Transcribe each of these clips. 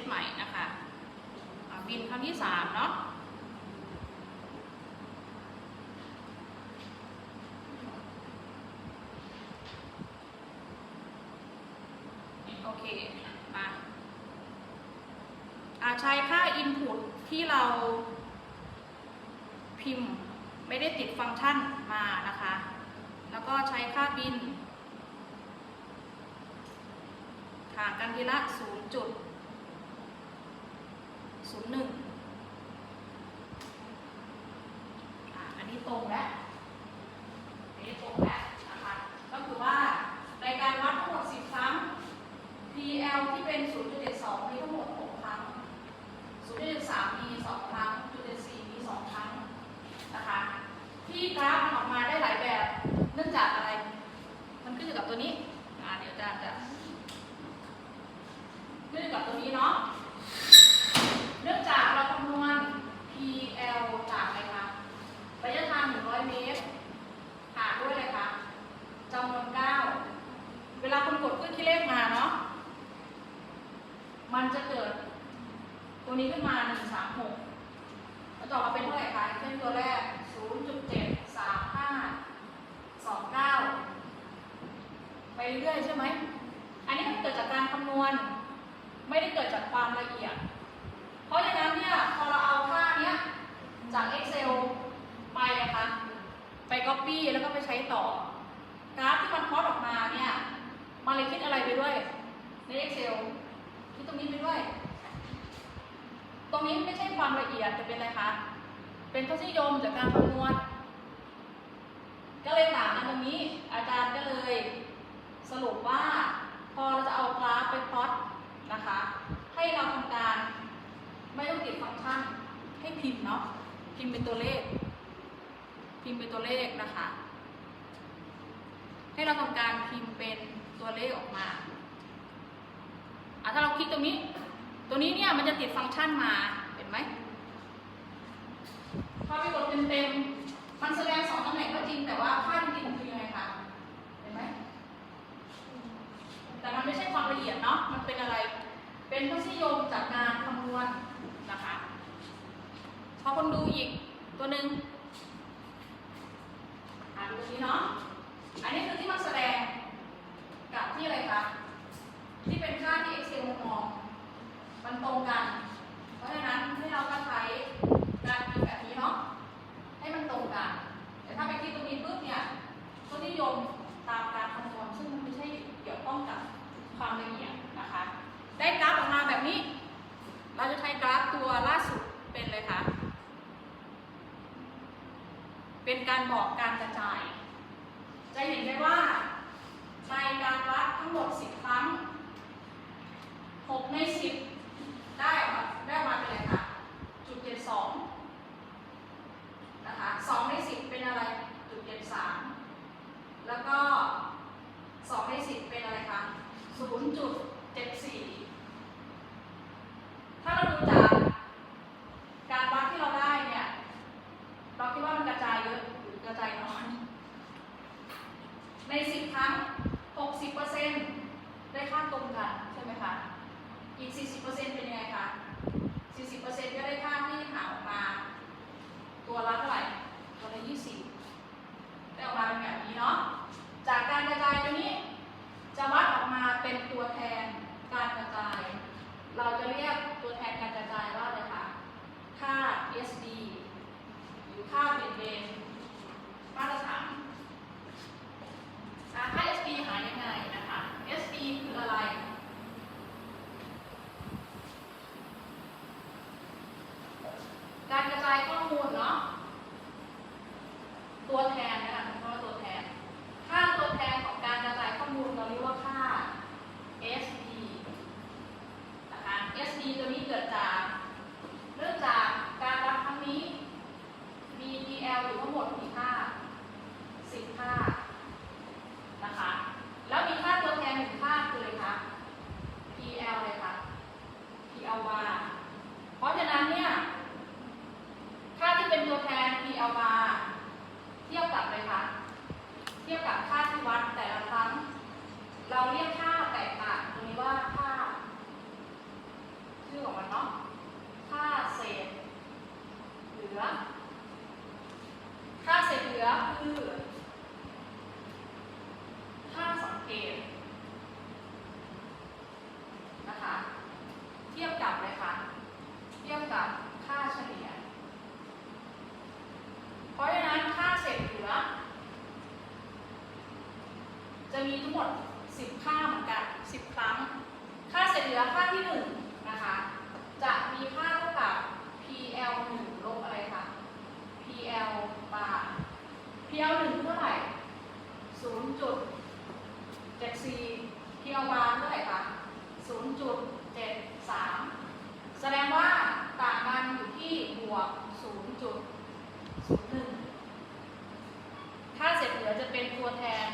ตใหม่นะคะบินครั้งที่สามเนาะโอเคมาอาใช้ค่า input ที่เราพิมพ์ไม่ได้ติดฟังก์ชันมานะคะ แล้วก็ใช้ค่าบินห่างกันทีละ 0 จุด 0 1อะอันนี้ตรงแล้วอันนี้ตรงแล้วนะคะ ก็คือว่าในการวัดทั้งหมด 10 ครั้ง PL ที่เป็น 0.72 มีทั้งหมด 6 ครั้ง 0.73 มี 2 ครั้ง 0.74 มี 2 ครั้ง นะคะ ที่กราฟมันออกมาได้หลายแบบ เนื่องจากอะไร มันขึ้นอยู่กับตัวนี้อ่าเดี๋ยวอาจารย์จะขึ้นอยู่กับตัวนี้เนาะ เนื่องจากเราคำนวณ PL จากอะไรคะ ระยะทาง 100 เมตร หารด้วยอะไรคะจำนวน 9 เวลาคุณกดขึ้นที่เลขมาเนาะ มันจะเกิด ตัวนี้ขึ้นมา 136แล้วต่อมาเป็นเท่าไหร่คะเช่นตัวแรก 0.73529 ไปเรื่อยใช่ไหม อันนี้มันเกิดจากการคำนวณ ไม่ได้เกิดจากความละเอียด เพราะฉะนั้นเนี่ย พอเราเอาค่าเนี้ย จาก Excel ไปนะคะ ไป Copy แล้วก็ไปใช้ต่อกราฟที่มันพอดออกมาเนี่ย มันเลยคิดอะไรไปด้วยใน Excel คิดตรงนี้ไปด้วย ตรงนี้ไม่ใช่ความละเอียดแต่เป็นอะไรคะ เป็นทศนิยมจากการคำนวณ ก็เลยต่างกันตรงนี้ อาจารย์ก็เลย สรุปว่า พอเราจะเอากราฟไปพลอตนะคะ ให้เราทำการ ไม่ต้องติดฟังก์ชัน ให้พิมพ์เนาะ พิมพ์เป็นตัวเลข พิมพ์เป็นตัวเลขนะคะ ให้เราทำการพิมพ์เป็นตัวเลขออกมา ถ้าเราคลิกตรงนี้ ตัวนี้เนี่ยมันจะติดฟังก์ชันมาเห็นไหมพอไปกดเต็มๆมันแสดงสองตำแหน่งก็จริงแต่ว่าค่าจริงคือยังไงคะเห็นไหมแต่มันไม่ใช่ความละเอียดเนาะมันเป็นอะไร เป็นทศนิยมจากการคำนวณนะคะพอคนดูอีกตัวหนึ่ง คือ ถ้าเสร็จเหลือจะเป็นตัวแทน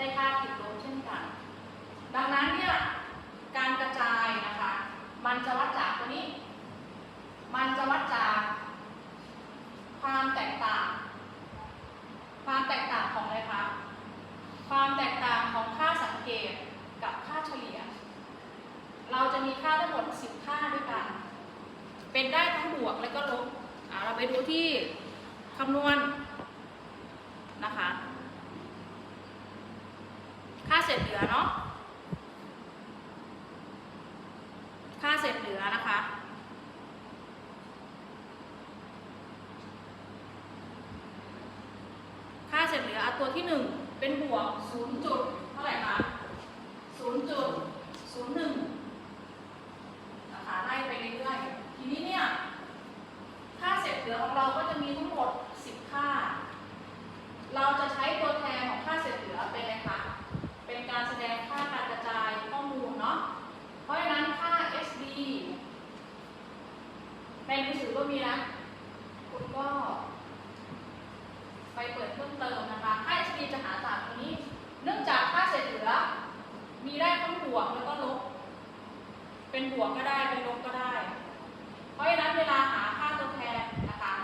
ได้ค่าติดลบเช่นกัน ดังนั้นเนี่ยการกระจายนะคะ มันจะวัดจากตัวนี้ มันจะวัดจากความแตกต่าง ความแตกต่างของอะไรคะ ความแตกต่างของค่าสังเกตกับค่าเฉลี่ย เราจะมีค่าทั้งหมด 10 ค่าด้วยกัน เป็นได้ทั้งบวกและก็ลบเราไปดูที่คำนวณนะคะ ค่าเศษเหลือเนาะ ค่าเศษเหลือนะคะค่าเศษเหลือเอาตัวที่ 1 เป็นบวก 0 จุด ทั้งบวกแล้วก็ลบ เป็นบวกก็ได้เป็นลบก็ได้ เพราะฉะนั้นเวลาหาค่าตัวแทนนะคะ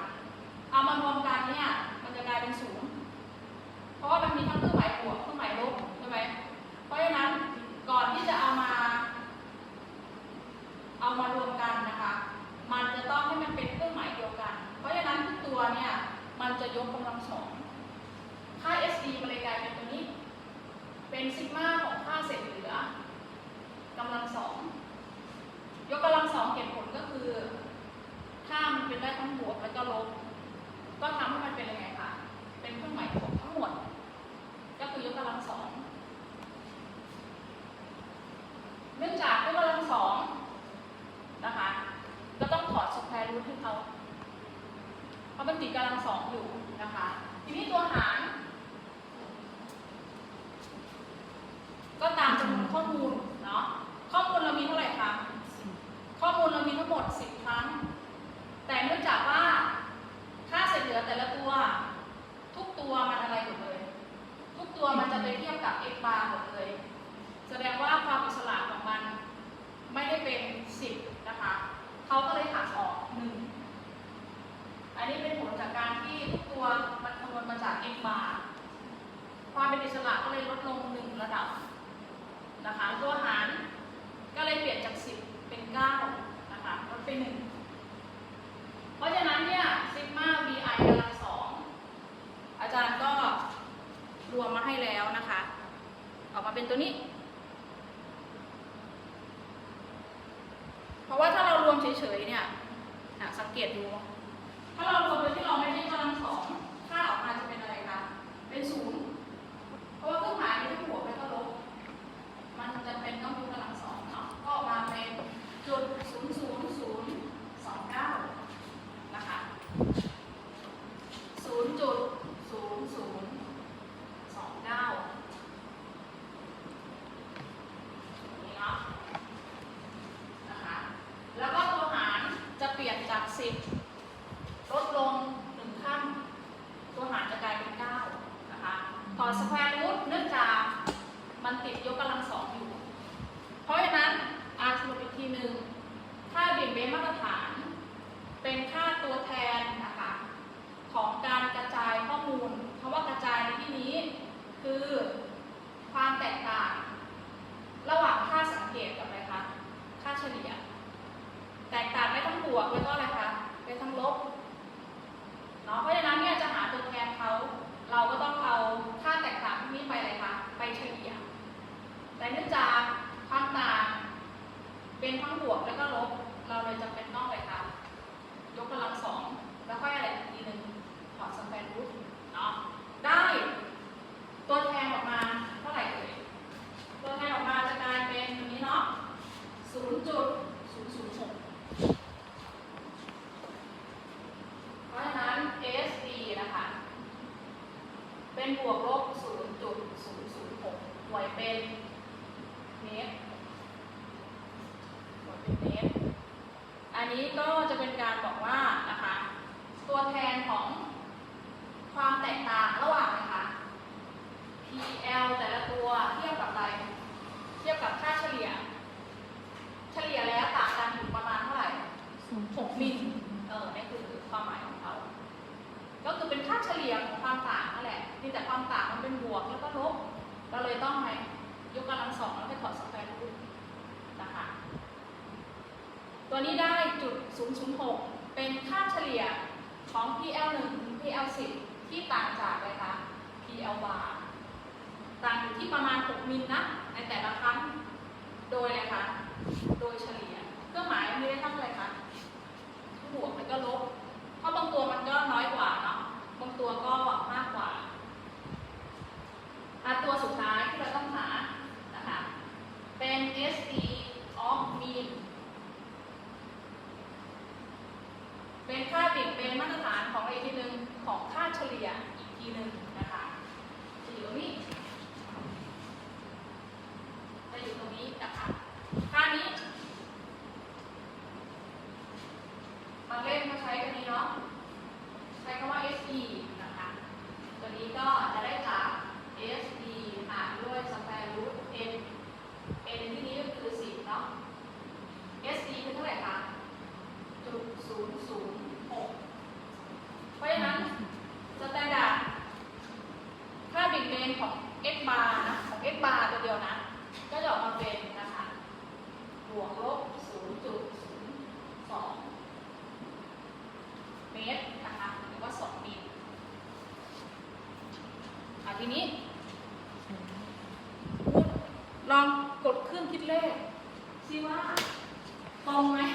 เอามารวมกันเนี่ยมันจะกลายเป็นศูนย์เพราะว่ามันมีทั้งเครื่องหมายบวกเครื่องหมายลบใช่ไหมเพราะฉะนั้นก่อนที่จะเอามา เอามารวมกันนะคะ มันจะต้องให้มันเป็นเครื่องหมายเดียวกัน เพราะฉะนั้นทุกตัวเนี่ยมันจะยกกำลังสองค่า SD มันเลยกลายเป็นตัวนี้ เป็นซิกมาของค่าเศษเหลือกำลังสอง ยกกำลังสองเหตุผลก็คือ ค่ามันเป็นได้ทั้งบวกแล้วก็ลบ ก็ทำให้มันเป็นยังไง มีแต่ความต่างมันเป็นบวกแล้วก็ลบเราเลยต้องไงยกกำลังสองแล้วไปถอดสแควร์รูทนะคะตัวนี้ได้จุด 006 เป็นค่าเฉลี่ยของ PL1 ถึง PL10 ที่ต่างจากอะไรคะ PL bar ต่างอยู่ที่ประมาณ 6 มิลนะ ในแต่ละครั้ง โดยอะไรคะ โดยเฉลี่ยก็หมายไม่ได้ทั้งอะไรคะบวกมันก็ลบ เพราะบางตัวมันก็น้อยกว่าเนาะ บางตัวก็มากกว่า อาตัวสุดท้ายที่เราต้องหานะคะเป็น SD of mean เป็นค่าเบี่ยงเบนมาตรฐานของอีกทีหนึ่งของค่าเฉลี่ยอีกทีหนึ่ง Oh my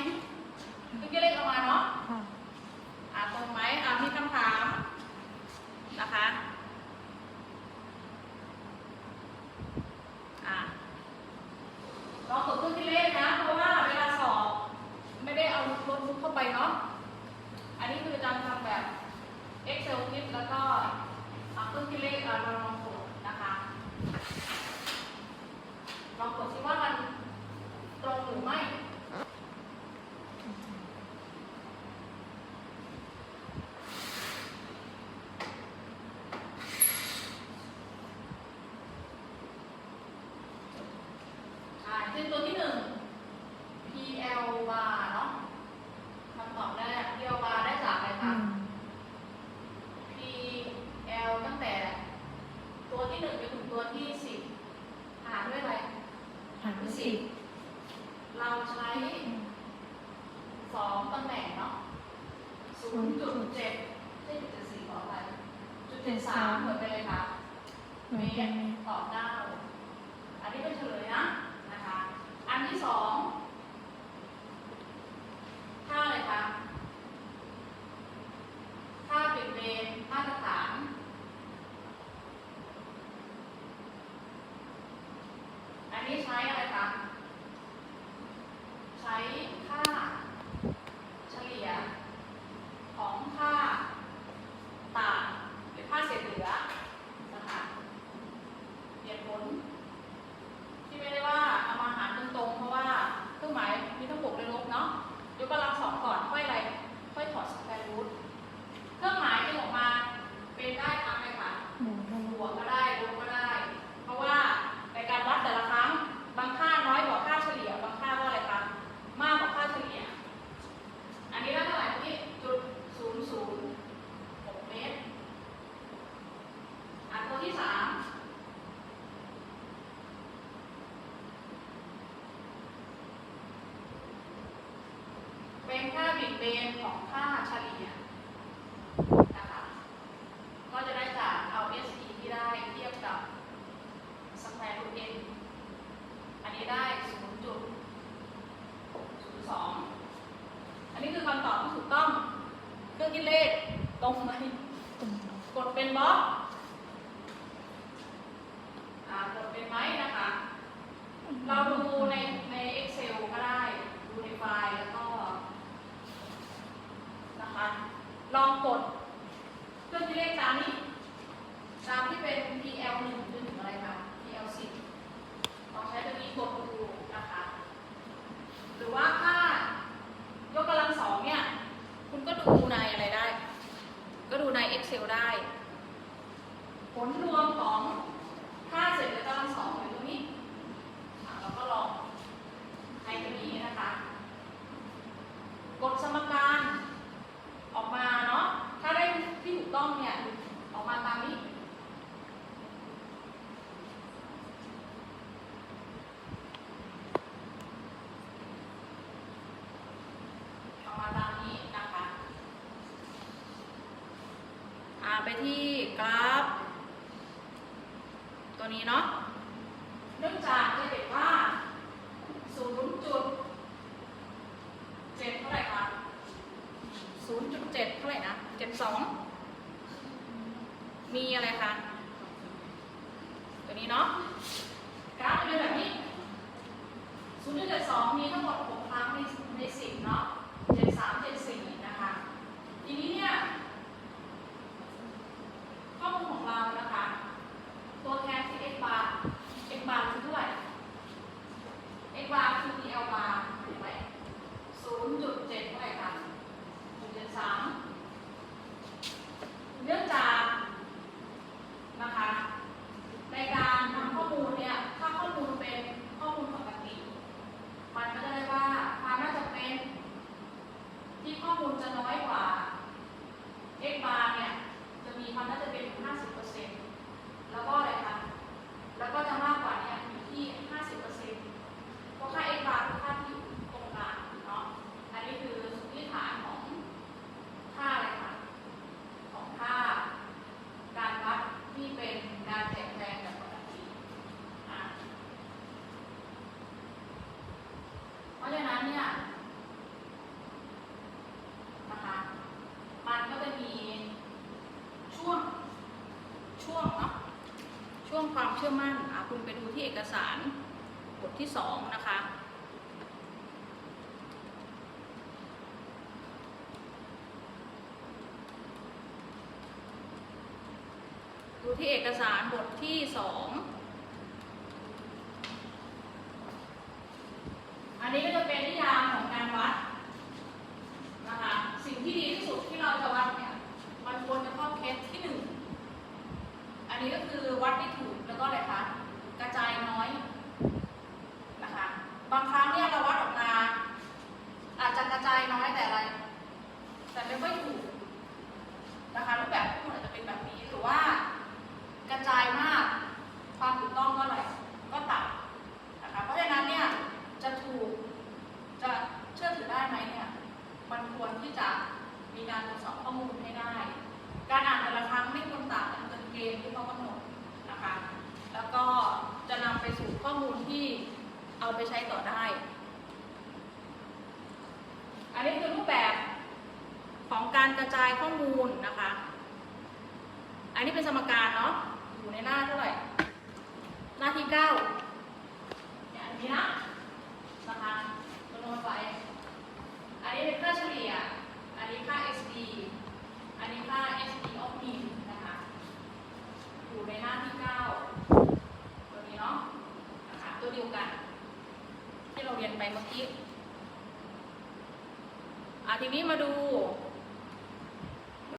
เจ็ดไม่จุดจ็สี่ขออภัยจุดเจ็ดสามเหมือนกันเลยค่ะเมตต่อหน้า เบนของค่าเฉลี่ยนะคะ ก็จะได้จากเอา SE ที่ได้เทียบกับ square root n อันนี้ได้ 0.02 อันนี้คือคำตอบที่ถูกต้อง เครื่องคิดเลขตรงไหมกดเป็นบล็อกอ่ากดเป็นไหมนะคะ เราดูในใน Excel ก็ได้ ดูในไฟล์แล้วก็นะคะ ลองกดเครื่องคิดเลขตามนี้ ตามที่เป็น PL 1จนถึงอะไรคะ PL 10ลองใช้ตัวนี้กดดูนะคะ หรือว่าค่ายกกำลังสองเนี่ย คุณก็ดูในอะไรได้ ก็ดูใน Excel ได้ ผลรวมของค่าเศษและกำลังสองอยู่ตรงนี้อะเราก็ลองในตัวนี้นะคะ กดสมการออกมาเนาะ ถ้าได้ที่ถูกต้องเนี่ย ออกมาตามนี้ ออกมาตามนี้นะคะ อ่า ไปที่กราฟ ตัวนี้เนาะเนื่องจากจะเห็นว่า0.7เท่าไหร่คะ0.7เท่าไหร่นะ72มีอะไรคะตัวนี้เนาะกราฟจะเป็นแบบนี้0.72มีทั้งหมด6ครั้งในใน 10 เนาะ 73 74 นะคะ ทีนี้เนี่ย ข้อมูลของเรานะคะ ตัวแทนคือ x bar x bar คือเท่าไหร่ x bar คือ PL bar เห็นไหม0.7เท่าไหร่คะ0.73เนื่องจากนะคะ ในการทำข้อมูลเนี่ย ถ้าข้อมูลเป็นข้อมูลปกติ มันก็จะได้ว่าความน่าจะเป็น ที่ข้อมูลจะน้อยกว่า x bar เนี่ย จะมีความน่าจะเป็นอยู่50%แล้วก็อะไรคะ แล้วก็จะมากกว่าเนี่ยอยู่ที่ 50%เพราะค่า x bar คือค่าที่อยู่ตรงกลางเนาะ อันนี้คือสมมติฐานของค่าอะไรคะ ของค่า การวัดที่เป็นการแจกแจงแบบปกติอะเพราะฉะนั้นเนี่ย นะคะ มันก็จะมีช่วง ช่วงเนาะ เชื่อมั่นอะคุณไปดูที่เอกสารบทที่สองนะคะดูที่เอกสารบทที่สองอันนี้ก็จะเป็นนิยามของการวัดนะคะสิ่งที่ดีที่สุดที่เราจะวัดเนี่ย มันควรจะเข้าเคสที่หนึ่ง อันนี้ก็คือวัดได้ถูกแล้วก็อะไรคะ กระจายน้อยนะคะ บางครั้งเนี่ยเราวัดออกมา อาจจะกระจายน้อยแต่อะไร แต่ไม่ค่อยถูกนะคะรูปแบบข้อมูลอาจจะเป็นแบบนี้หรือว่ากระจายมาก ความถูกต้องก็อะไร ก็ต่ำนะคะ เพราะฉะนั้นเนี่ยจะถูก จะเชื่อถือได้ไหมเนี่ย มันควรที่จะมีการตรวจสอบข้อมูลให้ได้ การอ่านแต่ละครั้งไม่ควรต่างกันเกินเกณฑ์ที่เขากำหนดนะคะ แล้วก็จะนำไปสู่ ข้อมูลที่เอาไปใช้ต่อได้ อันนี้คือรูปแบบของการกระจายข้อมูลนะคะ อันนี้เป็นสมการเนาะ อยู่ในหน้าเท่าไหร่ หน้าที่เก้าเนี่ยอันนี้นะนะคะจำนวนไฟอันนี้เป็นค่าเฉลี่ย อันนี้ค่า SD อันนี้ค่า SD of mean นะคะ อยู่ในหน้าที่9ตัวนี้เนาะ ตัวเดียวกัน ที่เราเรียนไปเมื่อกี้อะทีนี้มาดู